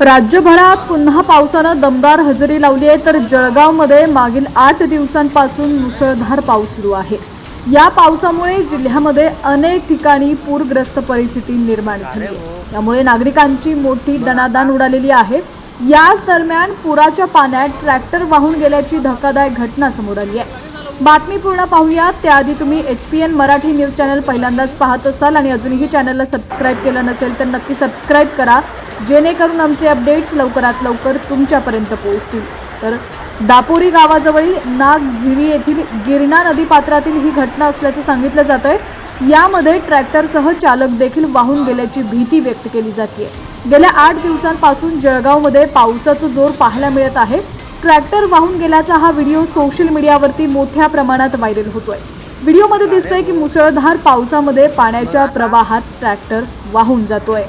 राज्यभरात पुन्हा पावसानं दमदार हजेरी लावली आहे तर जळगावमध्ये मागील आठ दिवसांपासून मुसळधार पाऊस सुरू आहे. या पावसामुळे जिल्ह्यामध्ये अनेक ठिकाणी पूरग्रस्त परिस्थिती निर्माण झाली त्यामुळे नागरिकांची मोठी दणादाण उडालेली आहे. याच दरम्यान पुराच्या पाण्यात ट्रॅक्टर वाहून गेल्याची धक्कादायक घटना समोर आली आहे. बातमी पूर्ण पाहूयात. त्याआधी तुम्ही H P N Marathi news channel पहिल्यांदाच पाहत असाल आणि अजूनही चॅनलला सबस्क्राईब केलं नसेल तर नक्की सबस्क्राईब करा. जेणेकरून आमचे अपडेट्स लवकरात लवकर तुमच्यापर्यंत पोहोचतील. तर दापोरी गावाजवळील नागझिरी येथील गिरणा नदी पात्रातील ही घटना असल्याचं सांगितलं जात आहे यामध्ये ट्रॅक्टरसह चालक देखील वाहून गेल्याची भीती व्यक्त केली जाते गेल्या आठ दिवसांपासून जळगावमध्ये पावसाचा जोर पाहायला मिळत आहे. ट्रॅक्टर वाहून गेल्याचा हा व्हिडिओ सोशल मीडियावरती मोठ्या प्रमाणात व्हायरल होतोय. व्हिडिओमध्ये दिसतंय की मुसळधार पावसामध्ये पाण्याच्या प्रवाहात ट्रॅक्टर वाहून जातोय.